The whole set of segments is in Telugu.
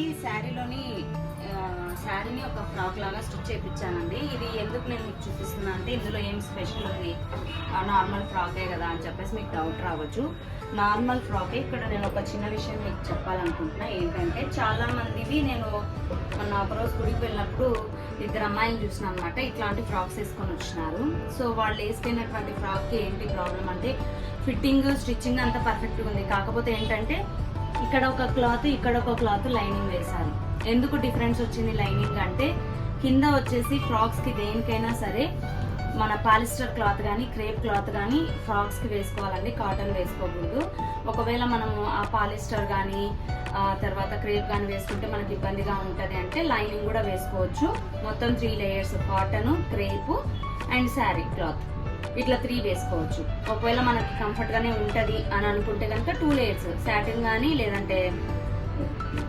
వచ్చేసి శారీలోని శారీని ఒక ఫ్రాక్ లాగా స్టిచ్ చేయించానండి ఇది ఎందుకు నేను మీకు చూపిస్తున్నా అంటే ఇందులో ఏం స్పెషల్ ఉంది? నార్మల్ ఫ్రాకే కదా అని చెప్పేసి మీకు డౌట్ రావచ్చు. నార్మల్ ఫ్రాకే ఇక్కడ నేను ఒక చిన్న విషయం మీకు చెప్పాలనుకుంటున్నా. ఏంటంటే చాలామందివి నేను మొన్న ఒకరోజు గుడికి వెళ్ళినప్పుడు ఇద్దరు అమ్మాయిని చూసిన అనమాట ఇట్లాంటి ఫ్రాక్స్ వేసుకొని వచ్చినారు. సో వాళ్ళు వేసుకున్నటువంటి ఫ్రాక్కి ఏంటి ప్రాబ్లం అంటే ఫిట్టింగ్ స్టిచ్చింగ్ అంతా పర్ఫెక్ట్గా ఉంది. కాకపోతే ఏంటంటే ఇక్కడ ఒక క్లాత్ ఇక్కడ ఒక క్లాత్ లైనింగ్ వేశారు. ఎందుకు డిఫరెన్స్ వచ్చింది లైనింగ్ అంటే కింద వచ్చేసి ఫ్రాక్స్కి దేనికైనా సరే మన పాలిస్టర్ క్లాత్ కానీ క్రేప్ క్లాత్ కానీ ఫ్రాక్స్కి వేసుకోవాలండి కాటన్ వేసుకోకూడదు. ఒకవేళ మనము ఆ పాలిస్టర్ కానీ తర్వాత క్రేప్ కానీ వేసుకుంటే మనకి ఇబ్బందిగా ఉంటుంది అంటే లైనింగ్ కూడా వేసుకోవచ్చు. మొత్తం three layers cotton crepe and sari cloth. ఇట్లా త్రీ వేసుకోవచ్చు ఒకవేళ మనకి కంఫర్ట్గానే ఉంటుంది అని అనుకుంటే కనుక టూ లేయర్స్ శాటిన్ కానీ లేదంటే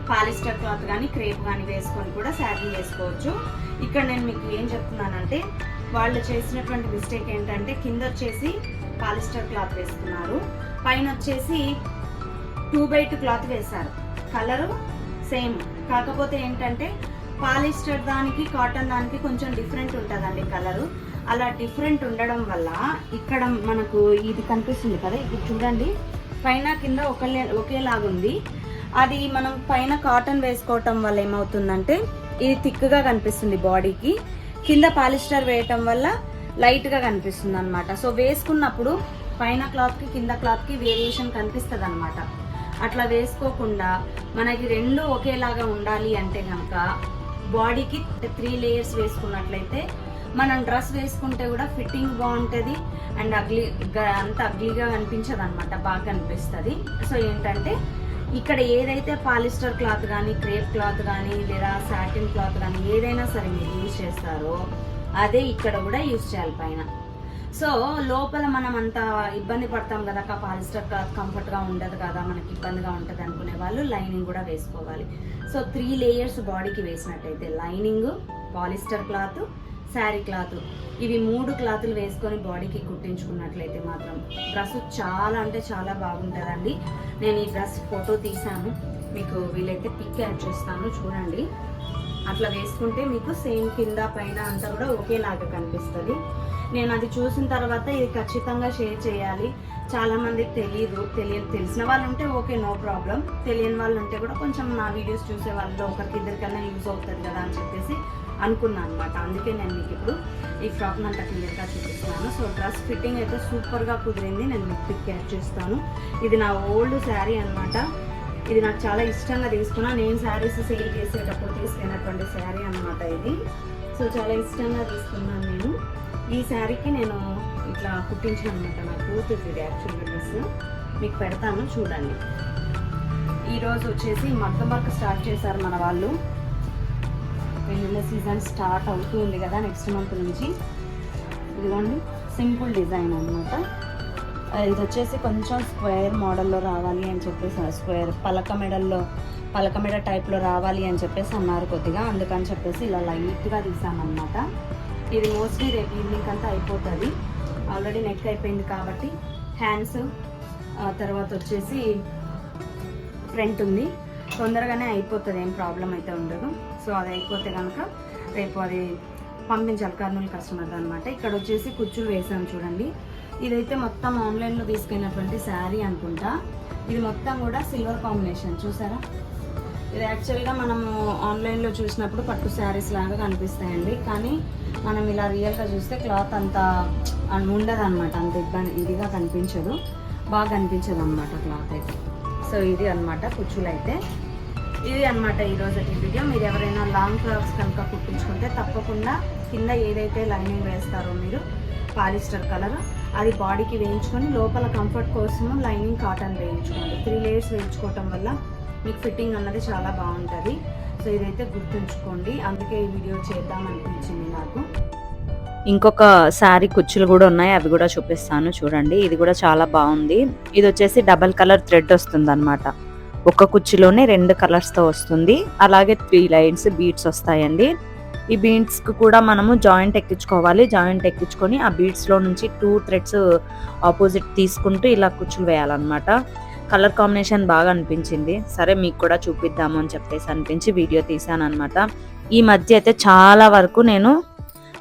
పాలిస్టర్ క్లాత్ కానీ క్రేప్ కానీ వేసుకొని కూడా శారీ వేసుకోవచ్చు. ఇక్కడ నేను మీకు ఏం చెప్తున్నానంటే వాళ్ళు చేసినటువంటి మిస్టేక్ ఏంటంటే కింద వచ్చేసి పాలిస్టర్ క్లాత్ వేసుకున్నారు. పైన వచ్చేసి టూ బై టూ క్లాత్ వేశారు. కలరు సేమ్ కాకపోతే ఏంటంటే పాలిస్టర్ దానికి కాటన్ దానికి కొంచెం డిఫరెంట్ ఉంటుందండి కలరు అలా డిఫరెంట్ ఉండడం వల్ల ఇక్కడ మనకు ఇది కనిపిస్తుంది కదా ఇది చూడండి. పైన కింద ఒకలే ఒకేలాగా ఉంది. అది మనం పైన కాటన్ వేసుకోవటం వల్ల ఏమవుతుందంటే ఇది థిక్గా కనిపిస్తుంది బాడీకి. కింద పాలిస్టర్ వేయటం వల్ల లైట్గా కనిపిస్తుంది అనమాట సో వేసుకున్నప్పుడు పైన క్లాత్కి కింద క్లాత్కి వేరియేషన్ కనిపిస్తుంది అనమాట అట్లా వేసుకోకుండా మనకి రెండు ఒకేలాగా ఉండాలి అంటే కనుక బాడీకి త్రీ లేయర్స్ వేసుకున్నట్లయితే మనం డ్రెస్ వేసుకుంటే కూడా ఫిట్టింగ్ బాగుంటుంది అండ్ అగ్లీ అంత అగ్లీగా కనిపించదు అనమాట బాగా కనిపిస్తుంది. సో ఏంటంటే ఇక్కడ ఏదైతే పాలిస్టర్ క్లాత్ కానీ క్రేప్ క్లాత్ కానీ లేదా సాటిన్ క్లాత్ కానీ ఏదైనా సరే మీరు యూజ్ చేస్తారో అదే ఇక్కడ కూడా యూజ్ చేయాలి పైన. సో లోపల మనం అంత ఇబ్బంది పడతాం కదా అక్క పాలిస్టర్ క్లాత్ కంఫర్ట్గా ఉండదు కదా మనకి ఇబ్బందిగా ఉంటుంది అనుకునే వాళ్ళు లైనింగ్ కూడా వేసుకోవాలి. సో త్రీ లేయర్స్ బాడీకి వేసినట్టయితే lining polyester cloth sari cloth. ఇవి మూడు క్లాతులు వేసుకొని బాడీకి కుట్టించుకున్నట్లయితే మాత్రం డ్రెస్ చాలా అంటే చాలా బాగుంటుందండి. నేను ఈ డ్రెస్ ఫోటో తీసాను మీకు వీలైతే పిక్ యాడ్ చేస్తాను చూడండి. అట్లా వేసుకుంటే మీకు సేమ్ కింద పైన అంతా కూడా ఒకేలాగా కనిపిస్తుంది. నేను అది చూసిన తర్వాత ఇది ఖచ్చితంగా షేర్ చేయాలి. చాలామందికి తెలియదు తెలియ తెలిసిన వాళ్ళు ఉంటే ఓకే నో ప్రాబ్లం. తెలియని వాళ్ళు ఉంటే కూడా కొంచెం నా వీడియోస్ చూసే వాళ్ళు ఒకరికి ఇద్దరికన్నా యూజ్ అవుతుంది కదా అని చెప్పేసి అనుకున్నాను అనమాట అందుకే నేను మీకు ఇప్పుడు ఈ ఫ్రాక్ని అంతా క్లియర్గా చూపిస్తున్నాను. సో డ్రెస్ ఫిట్టింగ్ అయితే సూపర్గా కుదిరింది. నేను మీకు పిక్ క్యాచ్ చేస్తాను. ఇది నా ఓల్డ్ శారీ అన్నమాట. ఇది నాకు చాలా ఇష్టంగా తీసుకున్నా. నేను శారీస్ సేల్ చేసేటప్పుడు తీసుకున్నటువంటి శారీ అన్నమాట ఇది. సో చాలా ఇష్టంగా తీసుకున్నాను నేను. ఈ శారీకి నేను ఇట్లా కుట్టించాను అనమాట నా కూతురు ఇది యాక్చువల్ డ్రెస్ మీకు పెడతాను. చూడండి. ఈరోజు వచ్చేసి మగ్గ వర్క్ స్టార్ట్ చేశారు మన వాళ్ళు. పెళ్ళిళ్ళ సీజన్ స్టార్ట్ అవుతుంది కదా నెక్స్ట్ మంత్ నుంచి. ఇదిగోండి సింపుల్ డిజైన్ అనమాట ఇది వచ్చేసి కొంచెం స్క్వేర్ మోడల్లో రావాలి అని చెప్పేసి స్క్వేర్ పలక మెడల్లో పలక మెడ టైప్లో రావాలి అని చెప్పేసి అన్నారు కొద్దిగా. అందుకని చెప్పేసి ఇలా లైట్గా తీసామన్నమాట. ఇది మోస్ట్లీ రేపు ఈవినింగ్ అంతా అయిపోతుంది. ఆల్రెడీ నెక్ అయిపోయింది కాబట్టి హ్యాండ్స్ తర్వాత వచ్చేసి ఫ్రంట్ ఉంది. తొందరగానే అయిపోతుంది ఏం ప్రాబ్లం అయితే ఉండదు. సో అది అయిపోతే కనుక రేపు అది పంపించాలి కర్నూలు కస్టమర్ అనమాట ఇక్కడ వచ్చేసి కుచ్చులు వేసాను చూడండి. ఇదైతే మొత్తం ఆన్లైన్లో తీసుకున్నటువంటి శారీ అనుకుంటా. ఇది మొత్తం కూడా సిల్వర్ కాంబినేషన్ చూసారా? ఇది యాక్చువల్గా మనము ఆన్లైన్లో చూసినప్పుడు పట్టు శారీస్ లాగా కనిపిస్తాయండి. కానీ మనం ఇలా రియల్గా చూస్తే క్లాత్ అంత ఉండదు అనమాట అంత ఇబ్బంది ఇదిగా కనిపించదు. బాగా కనిపించదు అనమాట క్లాత్ అయితే. సో ఇది అన్నమాట కుచ్చులు అయితే ఇది అనమాట ఈరోజు వీడియో. మీరు ఎవరైనా లాంగ్ ఫ్రాక్స్ కనుక కుట్టించుకుంటే తప్పకుండా కింద ఏదైతే లైనింగ్ వేస్తారో మీరు పాలిస్టర్ కలర్ అది బాడీకి వేయించుకొని లోపల కంఫర్ట్ కోసము లైనింగ్ కాటన్ వేయించుకోండి. త్రీ లేయర్స్ వేయించుకోవటం వల్ల మీకు ఫిట్టింగ్ అన్నది చాలా బాగుంటుంది. సో ఇదైతే గుర్తుంచుకోండి. అందుకే ఈ వీడియో చేద్దాం అనిపించింది నాకు. ఇంకొక శారీ కుచ్చులు కూడా ఉన్నాయి అవి కూడా చూపిస్తాను చూడండి. ఇది కూడా చాలా బాగుంది. ఇది వచ్చేసి డబల్ కలర్ థ్రెడ్ వస్తుంది అనమాట ఒక కుర్చీలోనే రెండు కలర్స్తో వస్తుంది. అలాగే త్రీ లైన్స్ బీడ్స్ వస్తాయండి. ఈ బీడ్స్కి కూడా మనము జాయింట్ ఎక్కించుకోవాలి. జాయింట్ ఎక్కించుకొని ఆ బీడ్స్లో నుంచి టూ థ్రెడ్స్ ఆపోజిట్ తీసుకుంటూ ఇలా కుచ్చులు వేయాలన్నమాట. కలర్ కాంబినేషన్ బాగా అనిపించింది. సరే మీకు కూడా చూపిద్దాము అని చెప్పేసి అనిపించి వీడియో తీసాను అనమాట ఈ మధ్య అయితే చాలా వరకు నేను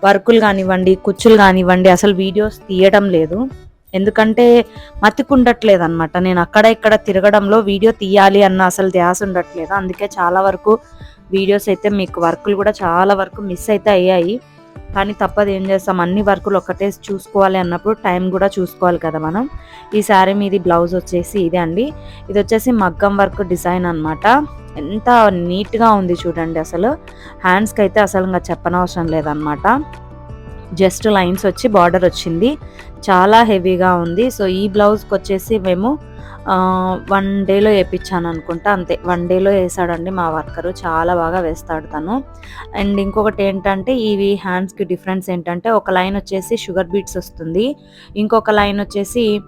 వర్కులు కానివ్వండి కుచ్చులు కానివ్వండి అసలు వీడియోస్ తీయడం లేదు. ఎందుకంటే మతికుండట్లేదు అనమాట నేను అక్కడ ఇక్కడ తిరగడంలో వీడియో తీయాలి అన్న అసలు ధ్యాస ఉండట్లేదు. అందుకే చాలా వరకు వీడియోస్ అయితే మీకు వర్కులు కూడా చాలా వరకు మిస్ అయితే అయ్యాయి. కానీ తప్పదు ఏం చేస్తాం? అన్ని వర్కులు ఒక్కటే చూసుకోవాలి అన్నప్పుడు టైం కూడా చూసుకోవాలి కదా మనం. ఈ శారీ మీది బ్లౌజ్ వచ్చేసి ఇదే అండి. ఇది వచ్చేసి మగ్గం వర్క్ డిజైన్ అన్నమాట. ఎంత నీట్గా ఉంది చూడండి అసలు. హ్యాండ్స్కి అయితే అసలు ఇంకా చెప్పనవసరం లేదనమాట జస్ట్ లైన్స్ వచ్చి బార్డర్ వచ్చింది. చాలా హెవీగా ఉంది. సో ఈ బ్లౌజ్కి వచ్చేసి మేము వన్ డేలో వేయించాను అనుకుంటా అంతే. వన్ డేలో వేసాడండి మా వర్కరు. చాలా బాగా వేస్తాడు తను. అండ్ ఇంకొకటి ఏంటంటే ఇవి హ్యాండ్స్కి డిఫరెన్స్ ఏంటంటే ఒక లైన్ వచ్చేసి షుగర్ బీట్స్ వస్తుంది. ఇంకొక లైన్ వచ్చేసి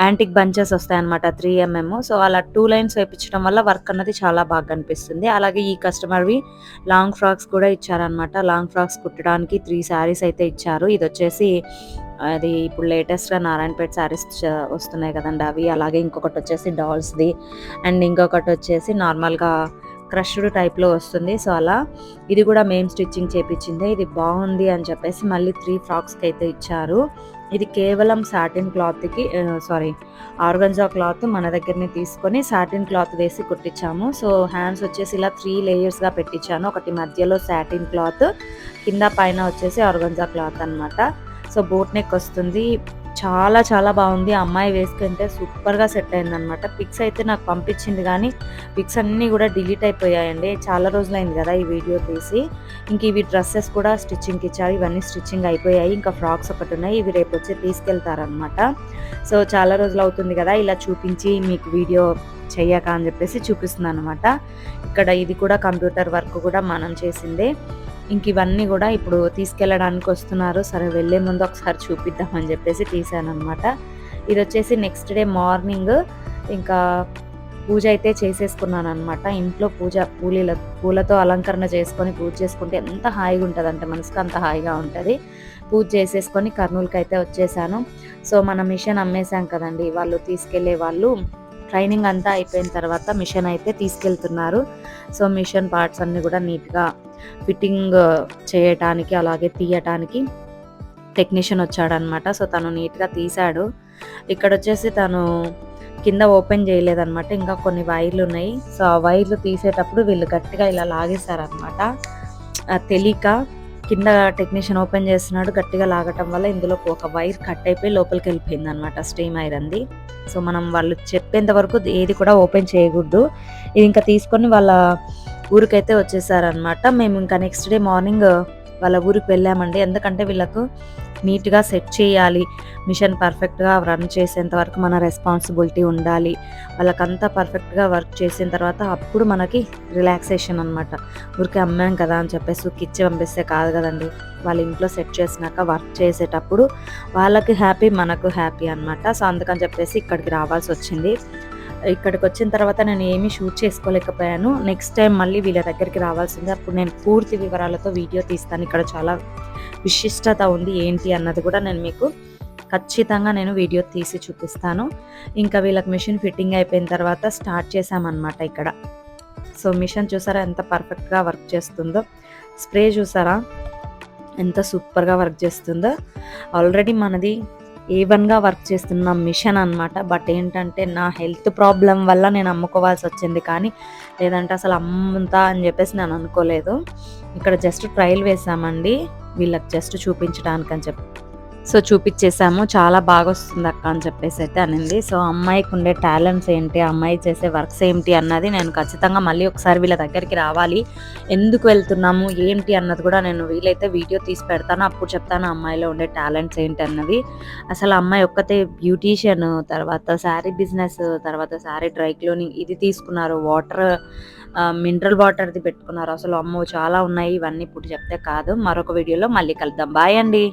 యాంటిక్ బంచెస్ వస్తాయి అనమాట త్రీ ఎంఎం సో అలా టూ లైన్స్ వేయించడం వల్ల వర్క్ అన్నది చాలా బాగా అనిపిస్తుంది అలాగే ఈ కస్టమర్వి లాంగ్ ఫ్రాక్స్ కూడా ఇచ్చారనమాట లాంగ్ ఫ్రాక్స్ కుట్టడానికి త్రీ శారీస్ అయితే ఇచ్చారు. ఇది వచ్చేసి అది ఇప్పుడు లేటెస్ట్గా నారాయణపేట శారీస్ వస్తున్నాయి కదండి అవి. అలాగే ఇంకొకటి వచ్చేసి డాల్స్ది అండ్ ఇంకొకటి వచ్చేసి నార్మల్గా క్రష్డ్ టైప్లో వస్తుంది. సో అలా ఇది కూడా మేము స్టిచ్చింగ్ చేపించింది ఇది బాగుంది అని చెప్పేసి మళ్ళీ త్రీ ఫ్రాక్స్కి అయితే ఇచ్చారు. ఇది కేవలం సాటిన్ క్లాత్కి సారీ ఆర్గంజా క్లాత్ మన దగ్గరనే తీసుకొని సాటిన్ క్లాత్ వేసి కుట్టించాము. సో హ్యాండ్స్ వచ్చేసి ఇలా త్రీ లేయర్స్గా పెట్టించాను. ఒకటి మధ్యలో సాటిన్ క్లాత్ కింద పైన వచ్చేసి ఆర్గంజా క్లాత్ అనమాట సో బోట్ నెక్ వస్తుంది. చాలా చాలా బాగుంది. ఆ అమ్మాయి వేసుకుంటే సూపర్గా సెట్ అయిందనమాట పిక్స్ అయితే నాకు పంపించింది కానీ పిక్స్ అన్నీ కూడా డిలీట్ అయిపోయాయండి. చాలా రోజులైంది కదా ఈ వీడియో తీసి. ఇంక ఇవి డ్రెస్సెస్ కూడా స్టిచ్చింగ్కి ఇచ్చారు. ఇవన్నీ స్టిచ్చింగ్ అయిపోయాయి. ఇంకా ఫ్రాక్స్ ఒకటి ఉన్నాయి. ఇవి రేపు వచ్చి తీసుకెళ్తారనమాట సో చాలా రోజులు అవుతుంది కదా ఇలా చూపించి మీకు వీడియో చెయ్యక అని చెప్పేసి చూపిస్తుంది అనమాట ఇక్కడ ఇది కూడా కంప్యూటర్ వర్క్ కూడా మనం చేసిందే. ఇంక ఇవన్నీ కూడా ఇప్పుడు తీసుకెళ్ళడానికి వస్తున్నారు. సరే వెళ్ళే ముందు ఒకసారి చూపిద్దామని చెప్పేసి తీసాను అనమాట ఇది వచ్చేసి నెక్స్ట్ డే మార్నింగ్ ఇంకా పూజ అయితే చేసేసుకున్నాను అనమాట ఇంట్లో పూజ పూలీల పూలతో అలంకరణ చేసుకొని పూజ చేసుకుంటే ఎంత హాయిగా ఉంటుంది అంటే మనసుకు అంత హాయిగా ఉంటుంది. పూజ చేసేసుకొని కర్నూలుకి అయితే వచ్చేసాను. సో మన మిషన్ అమ్మేశాం కదండి. వాళ్ళు తీసుకెళ్ళే వాళ్ళు ట్రైనింగ్ అంతా అయిపోయిన తర్వాత మిషన్ అయితే తీసుకెళ్తున్నారు. సో మిషన్ పార్ట్స్ అన్నీ కూడా నీట్గా ఫిట్టింగ్ చేయటానికి అలాగే తీయటానికి టెక్నీషియన్ వచ్చాడనమాట. సో తను నీట్గా తీశాడు. ఇక్కడ వచ్చేసి తను కింద ఓపెన్ చేయలేదన్నమాట ఇంకా కొన్ని వైర్లు ఉన్నాయి సో ఆ వైర్లు తీసేటప్పుడు వీళ్ళు గట్టిగా ఇలా లాగేశారనమాట. తెలియక కింద టెక్నీషియన్ ఓపెన్ చేస్తున్నాడు గట్టిగా లాగటం వల్ల ఇందులో ఒక వైర్ కట్ అయిపోయి లోపలికి వెళ్ళిపోయింది అనమాట స్టీమ్ ఐరన్ది సో మనం వాళ్ళు చెప్పేంత వరకు ఏది కూడా ఓపెన్ చేయకూడదు. ఇది ఇంకా తీసుకొని వాళ్ళ ఊరికైతే వచ్చేసారనమాట మేము ఇంకా నెక్స్ట్ డే మార్నింగ్ వాళ్ళ ఊరికి వెళ్ళామండి. ఎందుకంటే వీళ్ళకు నీట్గా సెట్ చేయాలి. మిషన్ పర్ఫెక్ట్గా రన్ చేసేంత వరకు మన రెస్పాన్సిబిలిటీ ఉండాలి. వాళ్ళకంతా పర్ఫెక్ట్గా వర్క్ చేసిన తర్వాత అప్పుడు మనకి రిలాక్సేషన్ అనమాట ఊరికే అమ్మాం కదా అని చెప్పేసి కిచ్చి పంపిస్తే కాదు కదండి. వాళ్ళ ఇంట్లో సెట్ చేసినాక వర్క్ చేసేటప్పుడు వాళ్ళకి హ్యాపీ మనకు హ్యాపీ అనమాట సో అందుకని చెప్పేసి ఇక్కడికి రావాల్సి వచ్చింది. ఇక్కడికి వచ్చిన తర్వాత నేను ఏమీ షూట్ చేసుకోలేకపోయాను. నెక్స్ట్ టైం మళ్ళీ వీళ్ళ దగ్గరికి రావాల్సింది. అప్పుడు నేను పూర్తి వివరాలతో వీడియో తీస్తాను. ఇక్కడ చాలా విశిష్టత ఉంది ఏంటి అన్నది కూడా నేను మీకు ఖచ్చితంగా నేను వీడియో తీసి చూపిస్తాను. ఇంకా వీళ్ళకి మిషన్ ఫిట్టింగ్ అయిపోయిన తర్వాత స్టార్ట్ చేశామన్నమాట ఇక్కడ. సో మిషన్ చూసారా ఎంత పర్ఫెక్ట్గా వర్క్ చేస్తుందో? స్ప్రే చూసారా? ఎంత సూపర్గా వర్క్ చేస్తుందో? ఆల్రెడీ మనది ఏ వన్గా వర్క్ చేస్తున్న మిషన్ అనమాట బట్ ఏంటంటే నా హెల్త్ ప్రాబ్లం వల్ల నేను అమ్ముకోవాల్సి వచ్చింది కానీ లేదంటే అసలు అమ్ముతా అని చెప్పేసి నేను అనుకోలేదు. ఇక్కడ జస్ట్ ట్రయల్ వేసామండి. వీళ్ళకి జస్ట్ చూపించడానికి అని చెప్పి. సో చూపించేసాము చాలా బాగా వస్తుంది అక్క అని చెప్పేసి అయితే అనింది. సో అమ్మాయికి ఉండే టాలెంట్స్ ఏంటి? అమ్మాయి చేసే వర్క్స్ ఏంటి అన్నది నేను ఖచ్చితంగా మళ్ళీ ఒకసారి వీళ్ళ దగ్గరికి రావాలి. ఎందుకు వెళ్తున్నాము? ఏంటి అన్నది కూడా నేను వీలైతే వీడియో తీసి పెడతాను. అప్పుడు చెప్తాను అమ్మాయిలో ఉండే టాలెంట్స్ ఏంటి అన్నది. అసలు అమ్మాయి ఒక్కతే బ్యూటీషియన్ తర్వాత శారీ బిజినెస్ తర్వాత శారీ డ్రై క్లోనింగ్ ఇది తీసుకున్నారు. వాటర్ మినరల్ వాటర్ది పెట్టుకున్నారు. అసలు అమ్మో చాలా ఉన్నాయి. ఇవన్నీ ఇప్పుడు చెప్తే కాదు. మరొక వీడియోలో మళ్ళీ కలుద్దాం. బాయ్ అండి.